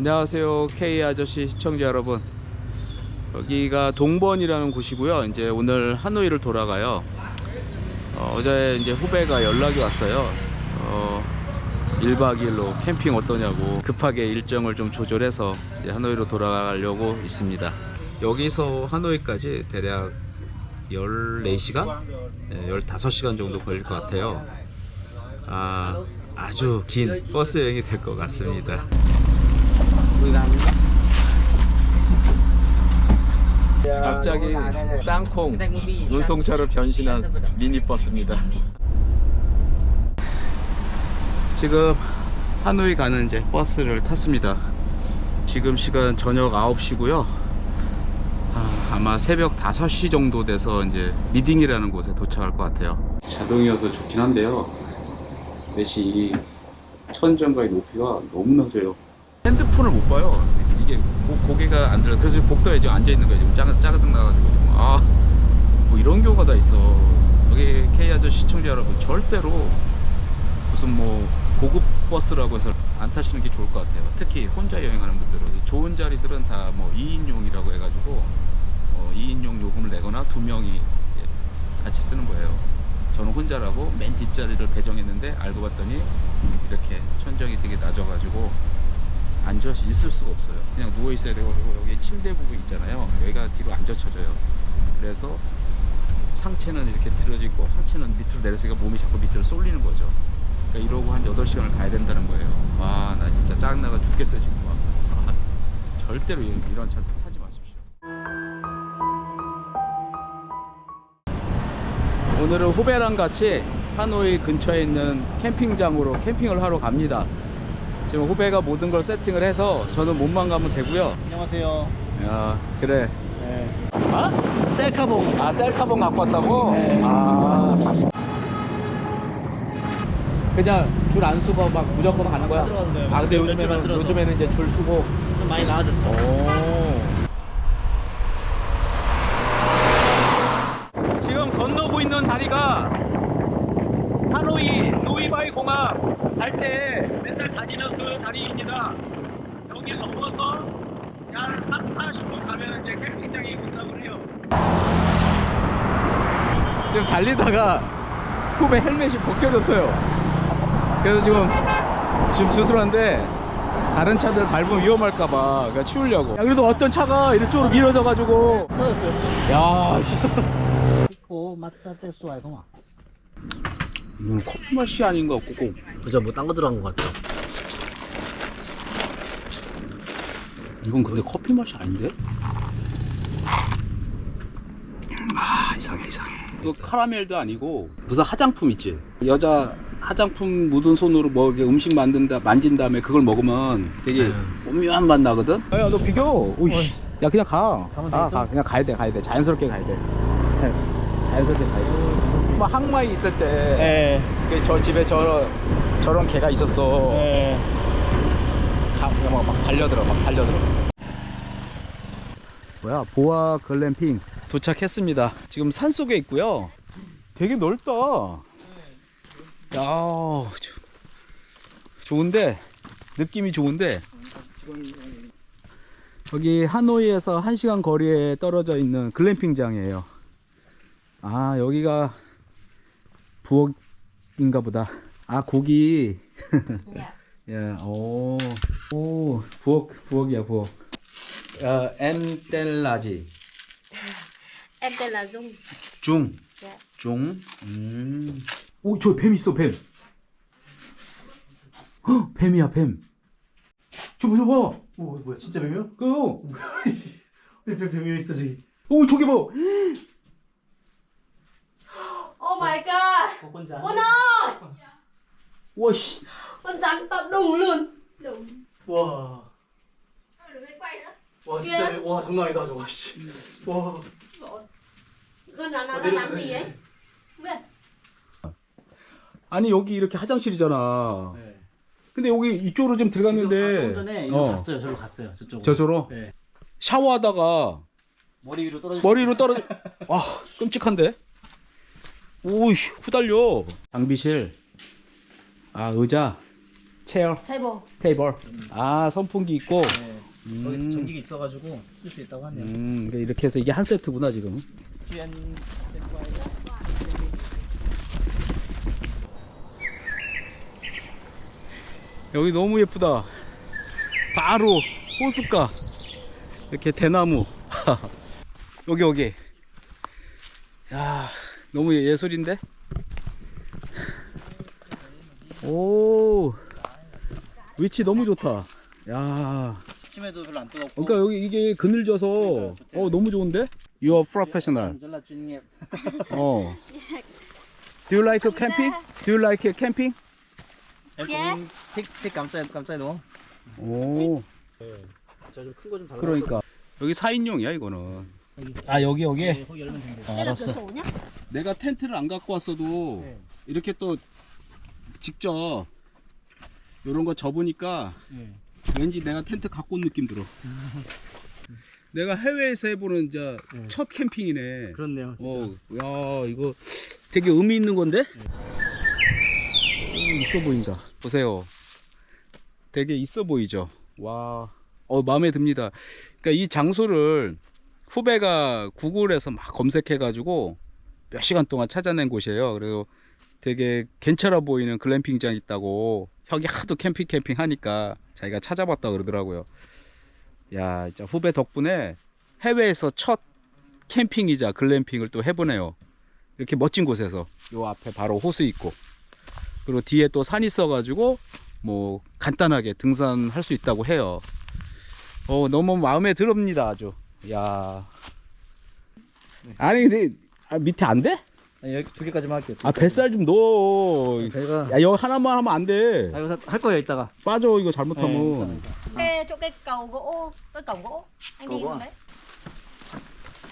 안녕하세요 K 아저씨 시청자 여러분. 여기가 동번이라는 곳이고요. 이제 오늘 하노이를 돌아가요. 어, 어제 이제 후배가 연락이 왔어요. 어, 1박 2일로 캠핑 어떠냐고 급하게 일정을 좀 조절해서 하노이로 돌아가려고 있습니다. 여기서 하노이까지 대략 14시간? 네, 15시간 정도 걸릴 것 같아요. 아, 아주 긴 버스 여행이 될 것 같습니다 갑자기 땅콩 운송차로 변신한 미니버스입니다. 지금 하노이 가는 이제 버스를 탔습니다. 지금 시간 저녁 9시고요. 아, 마 새벽 5시 정도 돼서 이제 리딩이라는 곳에 도착할 것 같아요. 자동이어서 좋긴 한데요. 대신 이 천정과의 높이가 너무 낮아요. 핸드폰을 못 봐요. 이게 고, 고개가 안 들어. 그래서 복도에 지금 앉아 있는 거예요. 지금 짜증 짜증 나가지고 지금. 아, 뭐 이런 경우가 다 있어. 여기 K 아저씨 시청자 여러분 절대로 무슨 뭐 고급 버스라고 해서 안 타시는 게 좋을 것 같아요. 특히 혼자 여행하는 분들은 좋은 자리들은 다 뭐 2인용이라고 해가지고 어, 2인용 요금을 내거나 두 명이 같이 쓰는 거예요. 저는 혼자라고 맨 뒷자리를 배정했는데 알고 봤더니 이렇게 천정이 되게 낮아가지고 앉아 있을 수가 없어요. 그냥 누워 있어야 돼가지고 여기 침대 부분 있잖아요. 여기가 뒤로 안 젖혀져요. 그래서 상체는 이렇게 들어지고 하체는 밑으로 내려서니까 몸이 자꾸 밑으로 쏠리는 거죠. 그러니까 이러고 한 8시간을 가야 된다는 거예요. 와, 나 진짜 짜증나가 죽겠어 지금. 막. 아, 절대로 이- 이런 차 타지 마십시오. 오늘은 후배랑 같이 하노이 근처에 있는 캠핑장으로 캠핑을 하러 갑니다. 지금 후배가 모든 걸 세팅을 해서 저는 몸만 가면 되고요. 안녕하세요. 야, 그래. 네. 아? 셀카봉. 아, 셀카봉 갖고 왔다고? 네. 아. 그냥 줄 안 쓰고 막 무조건 가는 거야. 아 근데 요즘에는 들어서. 요즘에는 이제 줄 쓰고. 좀 많이 나아졌죠. 오. 지금 건너고 있는 다리가 하노이 노이바이 공항 갈 때 맨날 다니는 그 다리입니다. 여기 넘어서 한 3, 40분 가면 이제 캠핑장이 온다고 해요. 지금 달리다가 후배 헬멧이 벗겨졌어요. 그래서 지금 지금 주술한데 다른 차들 밟으면 위험할까봐 그러니까 치우려고. 야, 그래도 어떤 차가 이쪽으로 밀어져가지고. 야, 고 맞자 떼수 알고 막. 이건 커피 맛이 아닌 것 같고 꼭. 그죠 뭐 딴 거 들어간 것 같죠. 이건 근데 커피 맛이 아닌데? 아 이상해 이거 카라멜도 아니고 무슨 화장품 있지? 여자 화장품 묻은 손으로 뭐 이렇게 음식 만든다 만진 다음에 그걸 먹으면 되게 네. 오묘한 맛 나거든. 야 너 비교. 오이씨. 야 그냥 가. 가면 가. 그냥 가야 돼 가야 돼. 자연스럽게 가야 돼. 네. 자연스럽게 가야 돼. 뭐 항마에 있을 때. 네. 그저 집에 저 저런 개가 있었어. 네. 가, 그냥 막, 막 달려들어, 막 달려들어. 뭐야, 보아 글램핑 도착했습니다. 지금 산 속에 있고요. 되게 넓다. 야, 저- 좋은데 느낌이 좋은데. 여기 하노이에서 1시간 거리에 떨어져 있는 글램핑장이에요. 아, 여기가 부엌인가 보다. 아, 고기. 야, 오, 오, 부엌, 부엌이야, 부엌. 어, 엔텔라지. Em tên là Dung. 중. Dạ. 중. 음. 오, 저 뱀 있어, 뱀. 헉, 뱀이야, 뱀. 저 봐, 저 봐. 오 뭐야 진짜 뱀이야? 그, 뱀 뱀이 있어 저기. 오, 저기 봐. Oh my god. 어, 뭔지 Quân ơi. 와, 씨. Con rắn to đủ luôn. Đủ. 와. Đừng lên quay nữa. 와 진짜 뱀. 와 장난 아니다 저거 씨. 와. Biết. 아니, 여기 이렇게 화장실이잖아. 네. 근데 여기 이쪽으로 좀 들어갔는데. 좀 전에 이거 어, 갔어요. 저로 갔어요. 저쪽으로. 저쪽으로? 네. 샤워하다가 머리 위로 떨어져. 머리로 떨어져. 와, 끔찍한데? 오이, 후달려. 장비실. 아, 의자. 체어 Table. 테이블. 아 선풍기 있고. 네. 음. 거기 전기가 있어가지고 쓸 수 있다고 하네요. 음 그러니까 이렇게 해서 이게 한 세트구나 지금. 여기 너무 예쁘다. 바로 호숫가. 이렇게 대나무. 여기 여기. 야 너무 예술인데? 오 위치 너무 좋다. 야 아침에도 별로 안 뜨겁고. 그러니까 여기 이게 그늘져서 어 너무 좋은데? You are professional. 어. Do you like camping? Do you like camping? Yeah. 틱틱 깜짝 깜짝 놀. 오. 저좀 큰 거 좀 달라. 그러니까 여기 4인용이야 이거는. 아 여기 여기. 네, 거기 열면 된대. cửa 알았어. 내가 텐트를 안 갖고 왔어도 네. 이렇게 또 직접 이런 거 접으니까 네. 왠지 내가 텐트 갖고 온 느낌 들어. 내가 해외에서 해보는 이제 네. 첫 캠핑이네. 그렇네요. 진짜. 어, 야, 이거 되게 의미 있는 건데? 오, 있어 보인다. 보세요. 되게 있어 보이죠? 와, 어, 마음에 듭니다. 그러니까 이 장소를 후배가 구글에서 막 검색해가지고 몇 시간 동안 찾아낸 곳이에요. 그리고 되게 괜찮아 보이는 글램핑장 있다고 형이 하도 캠핑 캠핑 하니까 자기가 찾아봤다 그러더라고요. 야, 진짜 후배 덕분에 해외에서 첫 캠핑이자 글램핑을 또 해보네요. 이렇게 멋진 곳에서 요 앞에 바로 호수 있고 그리고 뒤에 또 산 있어가지고 뭐 간단하게 등산할 수 있다고 해요. 어 너무 마음에 들읍니다 아주. 야. 아니 근데 아, 밑에 안 돼? 아니, 여기 두 개까지만 할게요. 아 뱃살 좀 넣어. 배가. 야 여기 하나만 하면 안 돼. 아 이거 할 거예요 이따가. 빠져 이거 잘못하면. Cái chỗ cái cầu gỗ, cái cổng gỗ. Anh Cầu đi gỗ xuống à? đấy.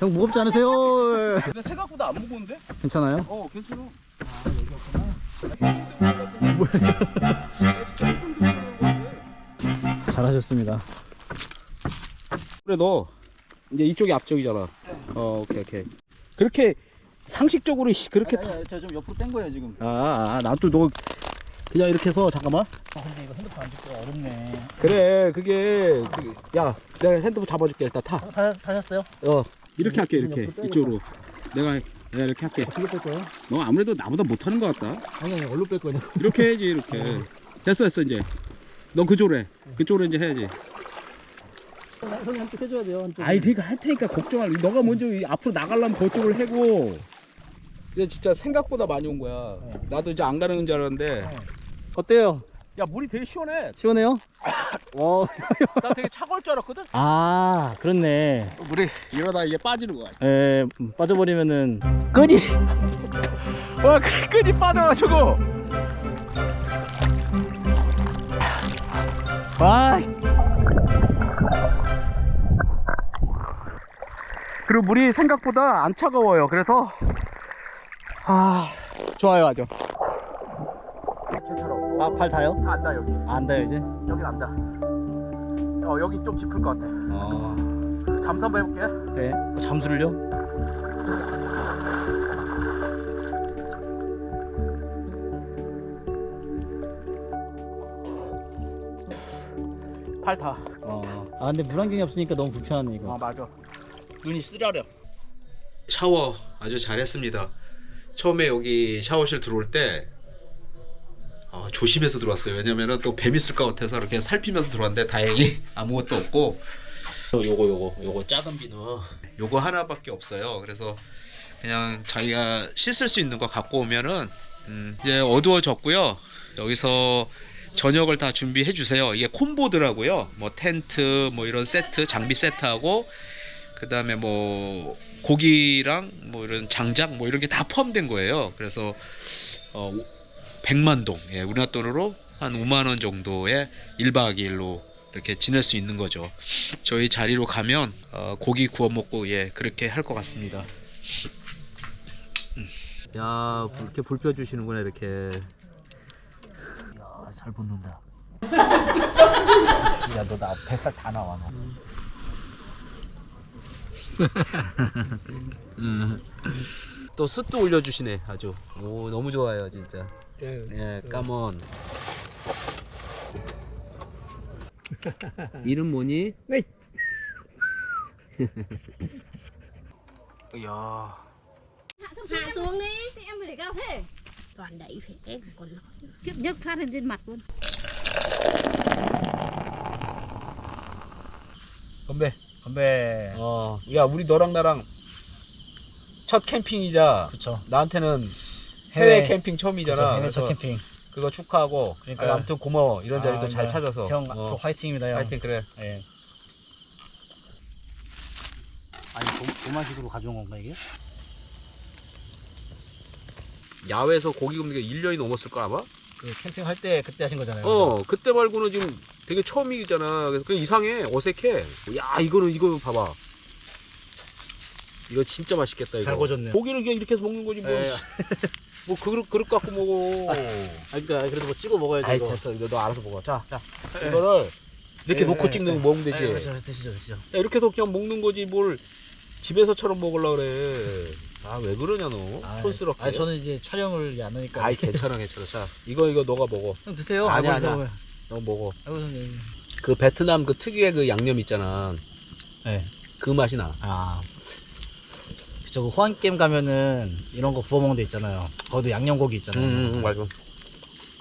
형 무겁지 않으세요? 근데 생각보다 안 무거운데? 괜찮아요? 어 괜찮아. 잘하셨습니다. 그래 너 이제 이쪽이 앞쪽이잖아. 어 오케이 오케이. 그렇게 상식적으로 씨, 그렇게 타. 제가 좀 옆으로 뺀 거예요 지금. 아, 난또너 그냥 이렇게 해서 잠깐만. 아 근데 이거 핸드폰 안 잡기가 어렵네. 그래 그게 그- 야 내가 핸드폰 잡아줄게 일단 타. 어, 타, 타셨어요? 어 이렇게 할게 이렇게 옆으로. 이쪽으로. 내가 내가 이렇게 할게. 어떻게 뺄 거예요? 너 아무래도 나보다 못하는 것 같다. 아니 아니 얼로 뺄 거냐? 이렇게 해야지 이렇게. 됐어 됐어 이제. 너 그쪽으로 해. 그쪽으로 이제 해야지. 형이 한쪽 해줘야 돼요. 한쪽. 아이 그러니까 할 테니까 걱정할. 너가 먼저 이 앞으로 나가려면 그쪽을 해고. 이제 진짜 생각보다 많이 온 거야. 네. 나도 이제 안 가는 줄 알았는데. 어때요? 야 물이 되게 시원해. 시원해요? 와. 나 되게 차가울 줄 알았거든. 아 그렇네. 물이 이러다 이게 빠지는 거야. 에 빠져버리면은 끈이 와 끈- 끈이 빠져가지고 와 그리고 물이 생각보다 안 차가워요 그래서 아 좋아요 아주 아발 닿아요? 안다 여기 안 닿아요 이제? 여긴 안다 어 여기 좀 깊을 것 같아 어. 잠수 한번 해볼게 네. 잠수를요? 팔 다 어. 아 근데 물안경이 없으니까 너무 불편하네 이거. 아 맞아 눈이 쓰라려 샤워 아주 잘했습니다 처음에 여기 샤워실 들어올 때 아, 조심해서 들어왔어요. 왜냐면은 또 뱀 있을 것 같아서 이렇게 살피면서 들어왔는데 다행히 아무것도 없고. 요거 요거 요거 작은 비누. 요거 하나밖에 없어요. 그래서 그냥 자기가 씻을 수 있는 거 갖고 오면은 음, 이제 어두워졌고요. 여기서 저녁을 다 준비해 주세요. 이게 콤보더라고요. 뭐 텐트, 뭐 이런 세트, 장비 세트하고 그 다음에 뭐 고기랑 뭐 이런 장작 뭐 이런 게 다 포함된 거예요. 그래서 어 100만 동, 예, 우리나라 돈으로 한 5만 원 정도의 1박 2일로 이렇게 지낼 수 있는 거죠. 저희 자리로 가면 어, 고기 구워 먹고 예 그렇게 할 것 같습니다. 음. 야 이렇게 불 펴 주시는구나 이렇게. 아, 잘 붙는다. 야너 나 뱃살 다 나와 너. 또 숯도 올려주시네 아주 오 너무 좋아요 진짜 예. 예 까먼 이름 뭐니? 네. 이야. hạ xuống đi thì em phải để cao thế toàn đẩy phải em còn kiếp nhấc phát lên trên mặt luôn 건배. 건배. 어. 야, 우리 너랑 나랑 첫 캠핑이자 그쵸. 나한테는 해외 해외- 캠핑 처음이잖아. 해외 첫 그래서 캠핑. 그거 축하하고. 그러니까. 아, 아무튼 고마워. 이런 자리도 아, 잘 네. 찾아서. 형, 어. 저 화이팅입니다, 형. 하여튼 그래. 예. 아니, 도, 도마식으로 가져온 건가, 이게? 야외에서 고기 굽는 게 1년이 넘었을 거 아마? 그 캠핑 할 때 그때 하신 거잖아요. 어, 그때 말고는 지금 되게 처음이잖아. 그래서 그 이상해. 어색해. 야, 이거는 이거 봐봐. 이거 진짜 맛있겠다 이거. 잘 구워졌네. 고기를 그냥 이렇게 해서 먹는 거지 뭐. 예. 뭐 그릇 그릇 갖고 먹어. 아, 그러니까 그래도 뭐 찍어 먹어야지. 아이 이거. 됐어. 이거 너 알아서 먹어. 자, 자. 이거를 이렇게 예, 놓고 예, 찍는 예. 거 먹으면 되지. 예, 그렇죠. 드시죠, 드시죠. 야, 이렇게 해서 그냥 먹는 거지 뭘 집에서처럼 먹으려 그래. 아, 왜 그러냐 너. 아, 촌스럽게. 아, 저는 이제 촬영을 안 하니까. 아이 괜찮아 괜찮아. 자, 이거 이거 너가 먹어. 형 드세요. 아니야, 아니야. 너 먹어. 아이고. 그 베트남 그 특유의 그 양념 있잖아. 네. 그 맛이 나. 아. 그쵸, 그 호환게임 가면은 이런 거 구워 먹는 데 있잖아요. 거기도 양념고기 있잖아요. 음, 맞아.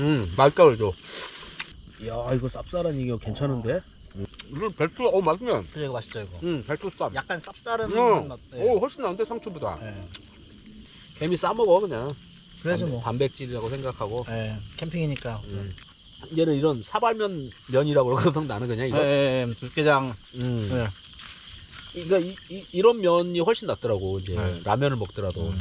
음, 맛깔 줘. 야, 이거 쌉쌀한 이거 괜찮은데? 이거 배추, 어, 맛있네. 그죠, 이거 맛있죠, 이거. 음, 배추 쌉. 약간 쌉싸름 응. 맛. 오, 훨씬 나은데, 상추보다. 예. 개미 싸먹어, 그냥. 그래야죠, 단- 뭐. 단백질이라고 생각하고. 예, 캠핑이니까. 음. 얘는 이런 사발면 면이라고 그러거든, 나는 그냥 예, 이거. 예, 예, 들깨장. 음. 예. 그러니까 이, 이, 이런 면이 훨씬 낫더라고, 이제. 네. 라면을 먹더라도. 음.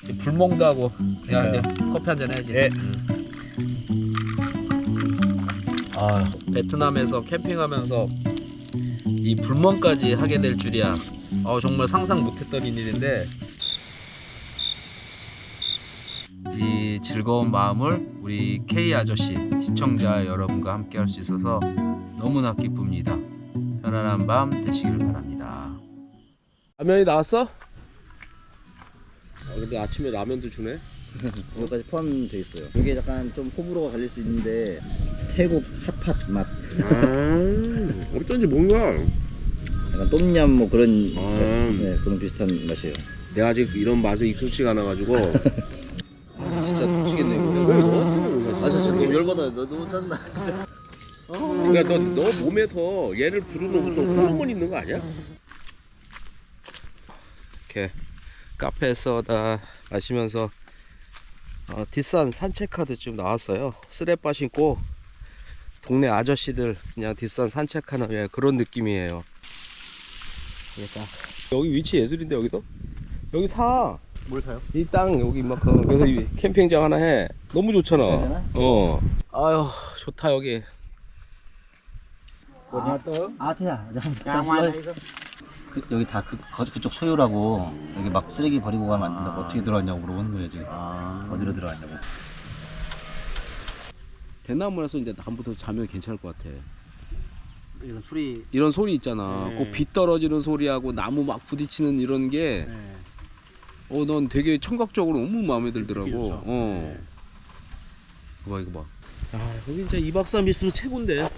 지금 불멍도 하고. 야, 네. 이제 커피 한 잔 해야지. 예. 아, 베트남에서 캠핑하면서 이 불멍까지 하게 될 줄이야. 어, 정말 상상 못했던 일인데 이 즐거운 마음을 우리 K 아저씨 시청자 여러분과 함께 할 수 있어서 너무나 기쁩니다. 편안한 밤 되시길 바랍니다. 라면이 나왔어? 아, 근데 아침에 라면도 주네. 이거까지 포함되어 있어요. 이게 약간 좀 호불호가 갈릴 수 있는데 태국 핫팟 맛, 아, 어쩐지 뭔가 약간 똠얌 뭐 그런 아. 네, 그런 비슷한 맛이에요. 내가 아직 이런 맛에 익숙지가 않아가지고 진짜 미치겠네 이거? 아, 저 지금 너무 열받아요. 너 너무 짠다. 그러니까 너, 너 몸에서 얘를 부르는 무슨 호르몬 있는 거 아니야? 이렇게 카페에서 다 마시면서 어, 뒷산 산책카드 지금 나왔어요 쓰레빠 신고 동네 아저씨들 그냥 뒷산 산책하는 예, 그런 느낌이에요 그러니까. 여기 위치 예술인데 여기도? 여기 사. 뭘 사요? 이 땅 여기 이만큼 그래서 이 캠핑장 하나 해. 너무 좋잖아? 어. 아유 좋다 여기. 아, 태야. 그, 여기 다 그, 거, 그쪽 소유라고. 여기 막 쓰레기 버리고 가면 안 된다고. 어떻게 들어왔냐고 물어보는 거예요 지금. 어디로 들어왔냐고. 대나무라서 이제 나무부터 자면 괜찮을 것 같아 이런 소리 이런 소리 있잖아 네. 꼭비 떨어지는 소리하고 나무 막 부딪히는 이런 게 네. 어, 넌 되게 청각적으로 너무 마음에 들더라고. 좋죠. 어. 이거 봐, 이거 봐. 아, 여기 진짜 2박 3일 있으면 최고인데.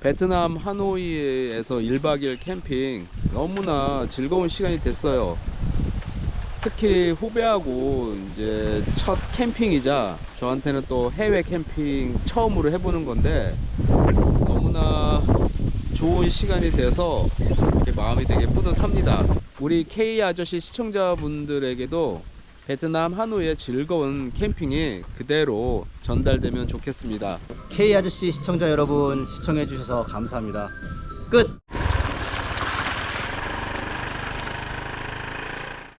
베트남 하노이에서 1박 2일 캠핑 너무나 즐거운 시간이 됐어요. 특히 후배하고 이제 첫 캠핑이자 저한테는 또 해외 캠핑 처음으로 해보는 건데 너무나 좋은 시간이 돼서 마음이 되게 뿌듯합니다. 우리 K 아저씨 시청자분들에게도 베트남 하노이의 즐거운 캠핑이 그대로 전달되면 좋겠습니다. K 아저씨 시청자 여러분 시청해 주셔서 감사합니다. 끝.